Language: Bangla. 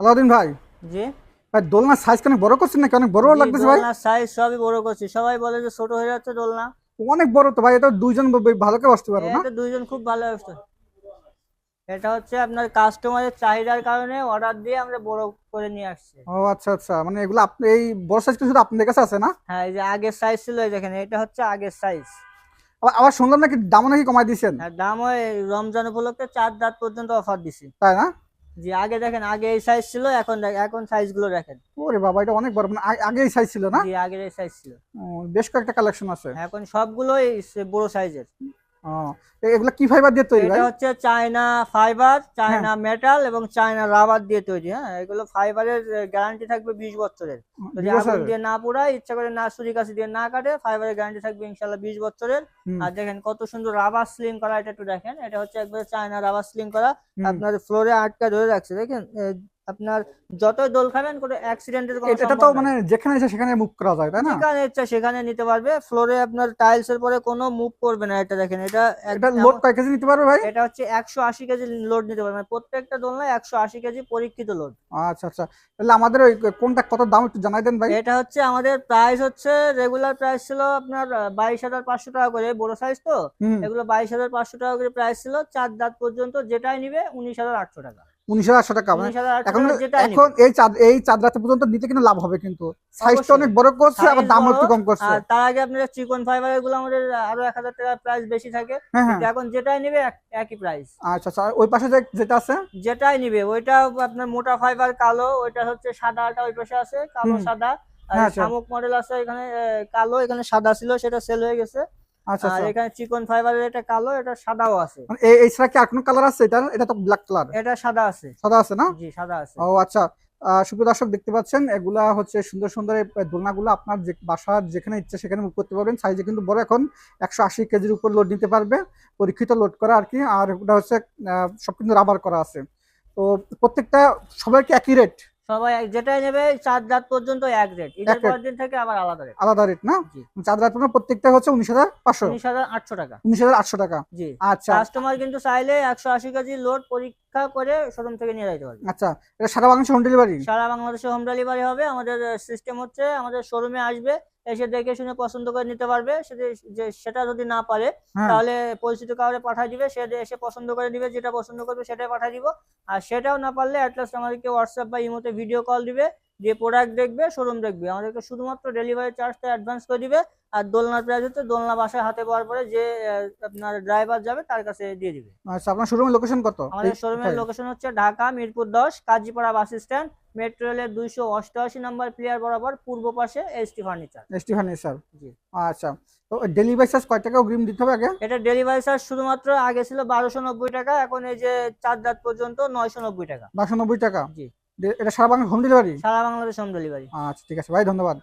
আলাউদ্দিন ভাই। জি। ভাই দোলনার সাইজ কেন বড় করছেন নাকি? অনেক বড় লাগতেছে ভাই? সাইজ সবই বড় করছি। সবাই বলে যে ছোট হয়ে যাচ্ছে দোলনা। অনেক বড় তো ভাই এটা দুইজন ভালো করে বসতে পারব না? এটা দুইজন খুব ভালো এটা হচ্ছে আপনার কাস্টমারের চাহিদার কারণে অর্ডার দিয়ে আমরা বড় করে নিয়ে আসছি। ও আচ্ছা আচ্ছা। মানে এগুলো আপনি এই বড় সাইজ শুধু আপনাদের কাছে আছে না? হ্যাঁ এই যে আগের সাইজ ছিল দেখেন এটা হচ্ছে আগের সাইজ আবার শুনলাম নাকি দামও নাকি কমাই দিয়েছেন? আর দাম ওই রমজান উপলক্ষে চার দাঁত পর্যন্ত অফার দিছি। তাই না? জি আগে দেখেন আগে এই সাইজ ছিল এখন এখন সাইজগুলো দেখেন। ওরে বাবা এটা অনেক বড় মানে আগে এই সাইজ ছিল না? জি আগের এই সাইজ ছিল। বেশ কয়েকটা কালেকশন আছে। এখন সবগুলোই বড় সাইজের এগুলো কি ফাইবার দিয়ে তৈরি এটা হচ্ছে চায়না ফাইবার চায়না মেটাল এবং চায়না রাবার দিয়ে তৈরি হ্যাঁ? এগুলো ফাইবারের গ্যারান্টি থাকবে বিশ বছরের। যদি আগুন দিয়ে না পোড়ায় ইচ্ছা করে না ছুরি কাছে দিয়ে না কাটে ফাইবারের গ্যারান্টি থাকবে ইনশাল্লাহ বিশ বছরের। আর দেখেন কত সুন্দর রাবার স্লিং করা এটা একটু দেখেন। এটা হচ্ছে একবারে চায়না রাবার স্লিং করা। আপনার ফ্লোরে আটকা ধরে রাখছে দেখেন? আপনার যতই দোল খাবেন কোনো অ্যাক্সিডেন্টের কোনো এটা- তো মানে যেখানে ইচ্ছা সেখানে মুভ করা যায় তাই না? যেখানে ইচ্ছা সেখানে নিতে পারবে। ফ্লোরে আপনার টাইলস এর পরে কোনো মুভ করবে না এটা দেখেন। এটা এটা লোড কয় কেজি নিতে পারবে ভাই? এটা হচ্ছে একশো আশি কেজি লোড নিতে পারবে। মানে প্রত্যেকটা দোলনায় একশো আশি কেজি পরীক্ষিত লোড আচ্ছা আচ্ছা। তাহলে আমাদের ওই কোনটা কত দাম একটু জানাই দেন ভাই। এটা হচ্ছে আমাদের প্রাইস হচ্ছে রেগুলার প্রাইস ছিল আপনার বাইশ হাজার পাঁচশো টাকা করে। বড় সাইজ তো? এগুলো বাইশ হাজার পাঁচশো টাকা করে প্রাইস ছিল। চার দাঁত পর্যন্ত যেটাই নিবে উনিশ হাজার আটশো টাকা। উনিশ হাজার আটশো টাকা মানে উনিশ হাজার আটশো এখন এখন এই চাঁদ এই চাঁদ রাতে পর্যন্ত নিতে কিন্তু লাভ হবে কিন্তু। সাইজটা অনেক বড় করছে আবার দাম একটু কম করছে। তার আগে আপনার চিকন ফাইবারেরগুলো আমাদের আরও এক হাজার টাকা প্রাইস বেশি থাকে। হ্যাঁ হ্যাঁ। এখন যেটাই নিবে একই প্রাইস আচ্ছা আচ্ছা ওই পাশে যে- যেটা আছে? যেটাই নিবে ওইটা আপনার মোটা ফাইবার কালো ওইটা হচ্ছে সাদাটা ওই পাশে আছে কালো সাদা। হ্যাঁ, আচ্ছা। শামুক মডেল আছে এখানে কালো এখানে সাদা ছিল সেটা সেল হয়ে গেছে। আর আচ্ছা। এখানে চিকন ফাইবারের এটা কালো এটা সাদাও আছে। মানে এই এই ছাড়া কি আর কোনো কালার আছে? এটা এটা তো ব্ল্যাক কালার এটা সাদা আছে। সাদা আছে না? জি সাদা আছে। ও আচ্ছা। সুপ্রিয় দর্শক দেখতে পাচ্ছেন এগুলা হচ্ছে সুন্দর সুন্দর দোলনাগুলো আপনার যে বাসার যেখানে ইচ্ছে সেখানে মুভ করতে পারবেন। সাইজে কিন্তু বড় এখন একশো আশি কেজির উপর লোড নিতে পারবে। পরীক্ষিত লোড করা আর কি। আর ওটা হচ্ছে সব কিন্তু রাবার করা আছে। তো প্রত্যেকটা সবাইকে একই রেট সবাই যেটাই নেবে চার রাত পর্যন্ত এক রেট ঈদের পরের দিন থেকে আবার আলাদা রেট আলাদা রেট না? চার রাত পর্যন্ত প্রত্যেকটা হচ্ছে উনিশ হাজার পাঁচশো। উনিশ হাজার আটশো টাকা। উনিশ হাজার আটশো টাকা। জি। আচ্ছা। কাস্টমার কিন্তু চাইলে একশো আশি কেজি লোড পরীক্ষা করে শোরুম থেকে নিয়ে যেতে পারবে। আচ্ছা। এটা সারা বাংলাদেশে হোম ডেলিভারি সারা বাংলাদেশে হোম ডেলিভারি হবে। আমাদের সিস্টেম হচ্ছে আমাদের শোরুমে আসবে। এসে দেখে শুনে পছন্দ করে নিতে পারবে। সেটা- যে সেটা যদি না পারে হ্যাঁ। তাহলে পরিচিত কাউরে পাঠিয়ে দিবে। সে এসে পছন্দ করে দিবে যেটা পছন্দ করবে সেটাই পাঠিয়ে দিব। আর সেটাও না পারলে অ্যাটলাস্ট আমাদেরকে হোয়াটসঅ্যাপ বা ইমোতে ভিডিও কল দিবে। দিয়ে প্রোডাক্ট দেখবে শোরুম দেখবে। আমাদেরকে শুধুমাত্র ডেলিভারি চার্জটা অ্যাডভান্স করে দিবে। আর দোলনার প্রাইস হচ্ছে দোলনা বাসায় হাতে পাওয়ার পরে যে আপনার ড্রাইভার যাবে তার কাছে দিয়ে দিবে। আচ্ছা আপনার শোরুমের লোকেশন কত? আমাদের শোরুমের লোকেশন হচ্ছে ঢাকা মিরপুর দশ কাজীপাড়া বাস স্ট্যান্ড মেট্রো রেলের দুইশো অষ্টআশি নম্বর প্লেয়ার বরাবর পূর্ব পাশে এসটি ফার্নিচার। ST furniture. জি। আচ্ছা তো ডেলিভারি চার্জ কয় টাকা অগ্রিম দিতে হবে আগে? এটা ডেলিভারি চার্জ শুধুমাত্র আগে ছিল বারোশো নব্বই টাকা এখন এই যে চার রাত পর্যন্ত নয়শো নব্বই টাকা। বারোশো নব্বই টাকা? জি। এটা সারা বাংলা হোম ডেলিভারি সারা বাংলাদেশ হোম ডেলিভারি আচ্ছা ঠিক আছে ভাই ধন্যবাদ।